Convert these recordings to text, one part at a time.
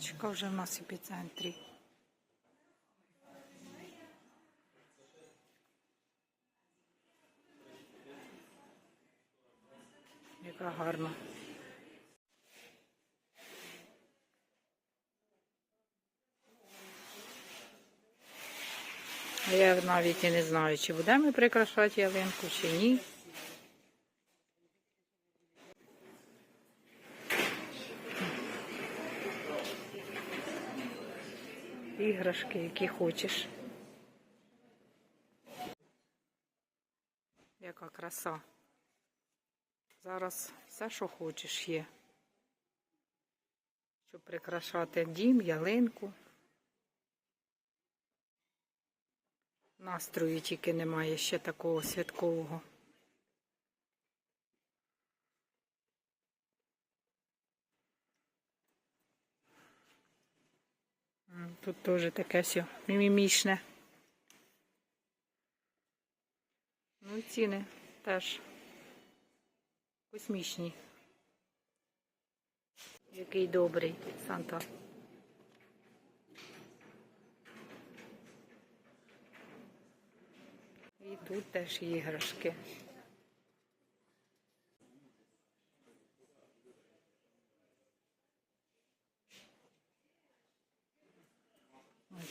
Точка вже в нас в епіцентрі. Яка гарна. А я навіть і не знаю, чи будемо прикрашати ялинку, чи ні. Іграшки, які хочеш. Яка краса. Зараз все, що хочеш, є. Щоб прикрашати дім, ялинку. Настрою тільки немає ще такого святкового. Тут теж таке все мімімішне. Ну і ціни теж космічні. Який добрий Санта. І тут теж іграшки.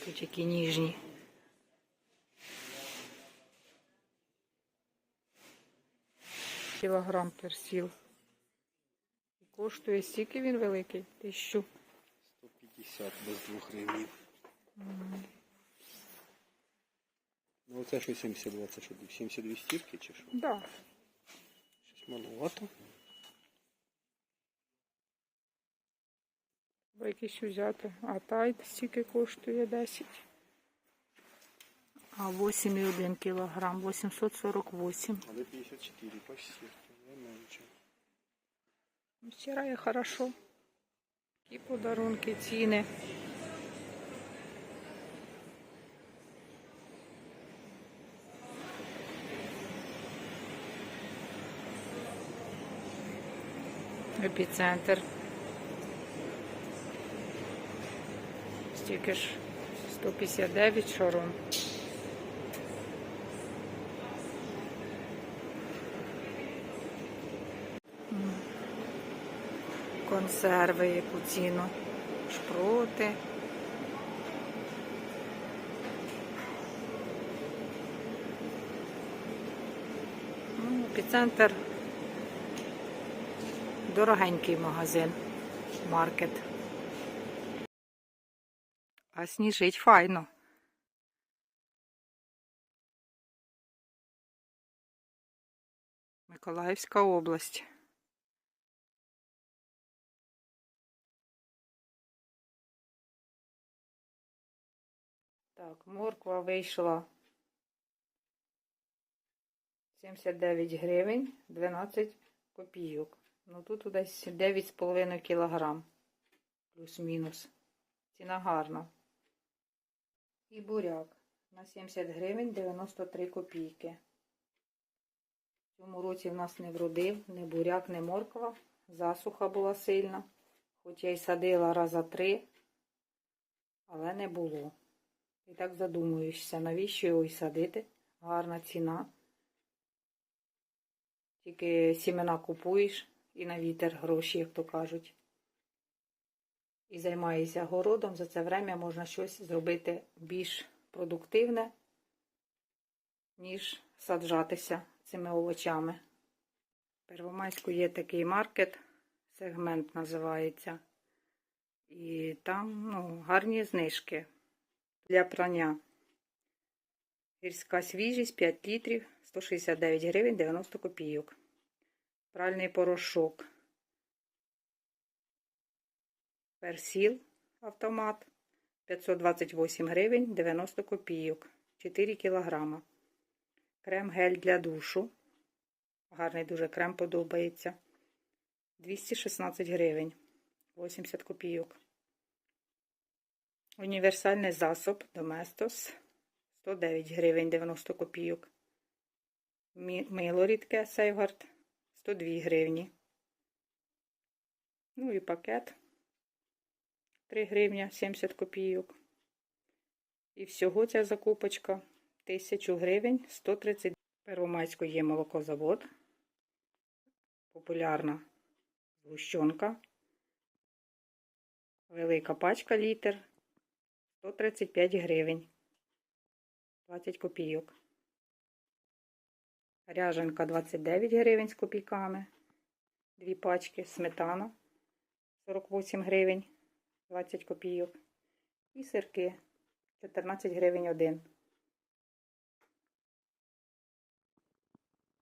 Тут які ніжні. Кілограм персіл. І коштує стільки він великий? Тисячу. 150 без двох гривень. Ну оце що 72, це що 72 стірки чи що? Да. Щось маловато. Треба якийсь взяти. А тайт стільки коштує 10. А 8,1 кілограм, 848. Але 54 почти. Я менше. Вчора є хорошо. І подарунки, ціни. Епіцентр. Стільки ж 159 шаром. Консерви, яку ціну, шпроти. Ну, епіцентр дорогенький магазин, маркет. А сніжить файно. Миколаївська область. Так, морква вийшла 79 гривень 12 копійок. Ну тут десь 9,5 кілограм. Плюс-мінус. Ціна гарна. І буряк на 70 гривень 93 копійки. В цьому році в нас не вродив ні буряк, ні морква. Засуха була сильна. Хоч я й садила раза три, але не було. І так задумуєшся, навіщо його й садити? Гарна ціна. Тільки сімена купуєш і на вітер гроші, як то кажуть. І займаєшся городом, за це время можна щось зробити більш продуктивне, ніж саджатися цими овочами. Первомайську є такий маркет, сегмент називається. І там ну, гарні знижки для прання. Гірська свіжість 5 літрів 169 гривень 90 копійок. Пральний порошок. Персіл автомат 528 гривень 90 копійок. 4 кілограма. Крем гель для душу. Гарний дуже крем подобається. 216 гривень 80 копійок. Універсальний засоб Доместос 109 гривень 90 копійок. Мило рідке Сейвгард 102 гривні. Ну і пакет 3 гривня 70 копійок. І всього ця закупочка 1000 гривень 130. Первомайську є молокозавод. Популярна згущенка. Велика пачка літр 135 гривень. 20 копійок. Ряженка 29 гривень з копійками. Дві пачки. Сметана 48 гривень 20 копійок. І сирки 14 гривень один.